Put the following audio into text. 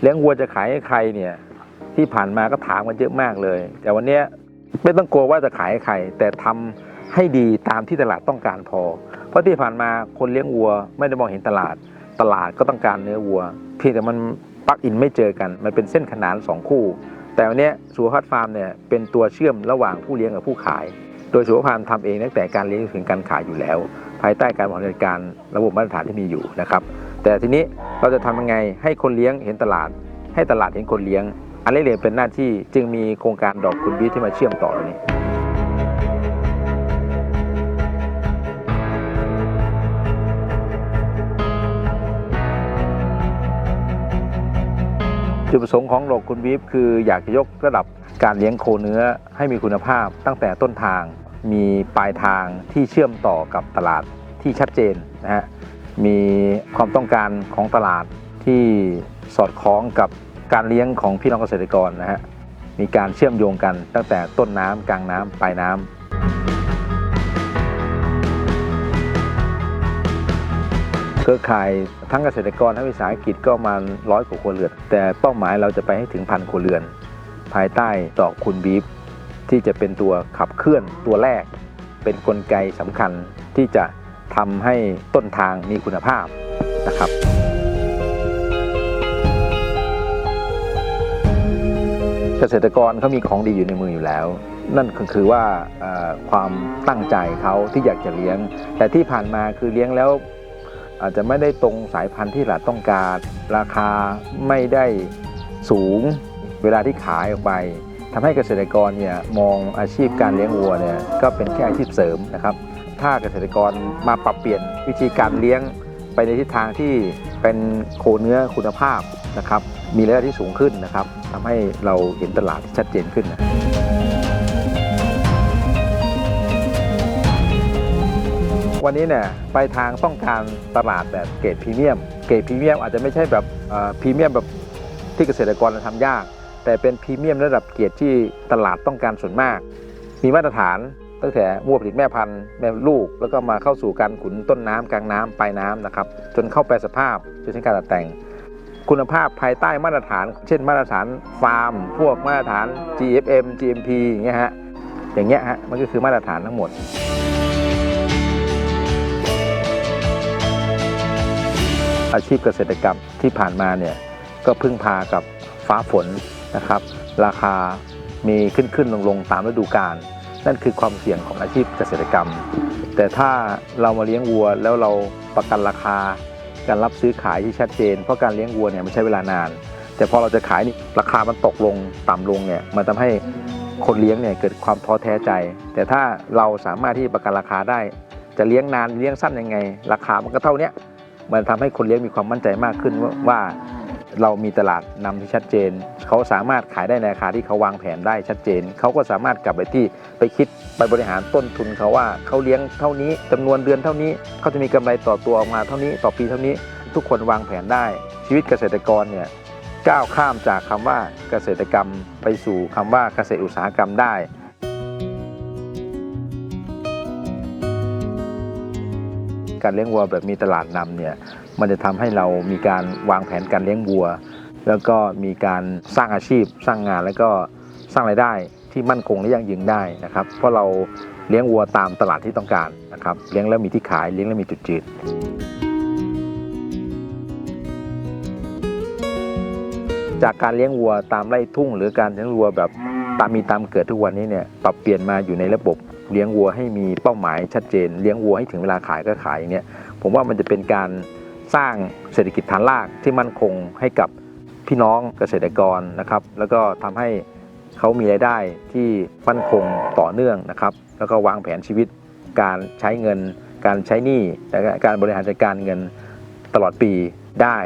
เลี้ยงวัวจะขายให้ใครเนี่ย ที่ผ่านมาก็ถามกันเยอะมากเลย แต่วันนี้ไม่ต้องกลัวว่าจะขายให้ใคร แต่ทำให้ดีตามที่ตลาดต้องการพอ เพราะที่ผ่านมาคนเลี้ยงวัว ไม่ได้มองเห็นตลาด ตลาดก็ต้องการเนื้อวัว เพียงแต่มันปลักอินไม่เจอกัน มันเป็นเส้นขนานสองคู่ แต่วันนี้สุขภาพฟาร์มเนี่ยเป็นตัวเชื่อมระหว่างผู้เลี้ยงกับผู้ขาย โดยสุขภาพทำเองตั้งแต่การเลี้ยงถึงการขายอยู่แล้ว ภายใต้การบริหารจัดการระบบมาตรฐานที่มีอยู่นะครับ แต่ทีนี้เราจะทำยังไงให้คนเลี้ยงเห็นตลาด ให้ตลาดเห็นคนเลี้ยง อันนี้เลยเป็นหน้าที่จึงมีโครงการดอกคุณบีที่มาเชื่อมต่อนี้จุดประสงค์ของดอกคุณบีฟคืออยากจะยกระดับการเลี้ยงโคเนื้อให้มีคุณภาพตั้งแต่ต้นทางมีปลายทางที่เชื่อมต่อกับตลาดที่ชัดเจนนะฮะ มีความต้องการของตลาดที่สอดคล้องกับการเลี้ยงของพี่น้องเกษตรกรนะฮะมีการเชื่อมโยงกันตั้งแต่ต้นน้ำกลางน้ำปลายน้ำเครือข่ายทั้งเกษตรกรทั้งวิสาหกิจก็มาร้อยกว่าครัวเรือน แต่เป้าหมายเราจะไปให้ถึงพันครัวเรือน ภายใต้ดอกคุณบีฟที่จะเป็นตัวขับเคลื่อนตัวแรก เป็นนกลไกสำคัญที่จะ ทำให้ต้นทางมีคุณภาพนะครับเกษตรกรเขามีของดีอยู่ในมืออยู่แล้ว นั่นก็คือว่าความตั้งใจเขาที่อยากจะเลี้ยง แต่ที่ผ่านมาคือเลี้ยงแล้ว อาจจะไม่ได้ตรงสายพันธุ์ที่ตลาดต้องการ ราคาไม่ได้สูงเวลาที่ขายออกไปทำให้เกษตรกรเนี่ยมองอาชีพการเลี้ยงวัวเนี่ยก็เป็นแค่อาชีพเสริมนะครับ ถ้าเกษตรกรมาปรับเปลี่ยนวิธีการเลี้ยงไปในทิศทางที่เป็นโคเนื้อคุณภาพนะครับ มีรายได้ที่สูงขึ้นนะครับทำให้เราเห็นตลาดที่ชัดเจนขึ้นนะวันนี้เนี่ยไปทางต้องการตลาดแบบเกรดพรีเมียม เกรดพรีเมียมอาจจะไม่ใช่แบบพรีเมียมแบบที่เกษตรกรทำยาก แต่เป็นพรีเมียมระดับเกรดที่ตลาดต้องการส่วนมาก มีมาตรฐาน ตั้งแต่วัวผลิตแม่พันธุ์แม่ลูก แล้วก็มาเข้าสู่การขุนต้นน้ำกลางน้ำปลายน้ำนะครับ จนเข้าแปลสภาพจนถึงการตัดแต่ง คุณภาพภายใต้มาตรฐาน เช่นมาตรฐานฟาร์ม พวกมาตรฐาน GFM GMP อย่างเงี้ยฮะอย่างเงี้ยฮะมันก็คือมาตรฐานทั้งหมดอาชีพเกษตรกรรมที่ผ่านมาเนี่ยก็พึ่งพากับฟ้าฝนนะครับ ราคามีขึ้นขึ้นลงลงตามฤดูกาล นั่นคือความเสี่ยงของอาชีพเกษตรกรรม แต่ถ้าเรามาเลี้ยงวัวแล้วเราประกันราคา การรับซื้อขายที่ชัดเจน เพราะการเลี้ยงวัวเนี่ยมันใช้เวลานาน แต่พอเราจะขายนี่ราคามันตกลงต่ำลงเนี่ยมันทำให้คนเลี้ยงเนี่ยเกิดความท้อแท้ใจ แต่ถ้าเราสามารถที่ประกันราคาได้ จะเลี้ยงนานเลี้ยงสั้นยังไง ราคามันก็เท่านี้มันทำให้คนเลี้ยงมีความมั่นใจมากขึ้นว่า เรามีตลาดนำที่ชัดเจน เขาสามารถขายได้ในราคาที่เขาวางแผนได้ชัดเจน เขาก็สามารถกลับไปที่ไปคิดไปบริหารต้นทุนเขาว่าเขาเลี้ยงเท่านี้จำนวนเดือนเท่านี้ เขาจะมีกำไรต่อตัวออกมาเท่านี้ต่อปีเท่านี้ ทุกคนวางแผนได้ ชีวิตเกษตรกรเนี่ยก้าวข้ามจากคำว่าเกษตรกรรมไปสู่คำว่าเกษตรอุตสาหกรรมได้ การเลี้ยงวัวแบบมีตลาดนำเนี่ยมันจะทำให้เรามีการวางแผนการเลี้ยงวัว แล้วก็มีการสร้างอาชีพสร้างงานแล้วก็สร้างรายได้ที่มั่นคงและยั่งยืนได้นะครับ เพราะเราเลี้ยงวัวตามตลาดที่ต้องการนะครับเลี้ยงแล้วมีที่ขายเลี้ยงแล้วมีจุดจืดจากการเลี้ยงวัวตามไร่ทุ่ง หรือการเลี้ยงวัวแบบตามมีตามเกิดทุกวันนี้เนี่ยปรับเปลี่ยนมาอยู่ในระบบ เลี้ยงวัวให้มีเป้าหมายชัดเจน เลี้ยงวัวให้ถึงเวลาขายก็ขายอย่างเนี้ยผมว่ามันจะเป็นการสร้างเศรษฐกิจฐานรากที่มั่นคงให้กับพี่น้องเกษตรกรนะครับ แล้วก็ทำให้เขามีรายได้ที่มั่นคงต่อเนื่องนะครับ แล้วก็วางแผนชีวิตการใช้เงิน การใช้หนี้และการบริหารจัดการเงินตลอดปีได้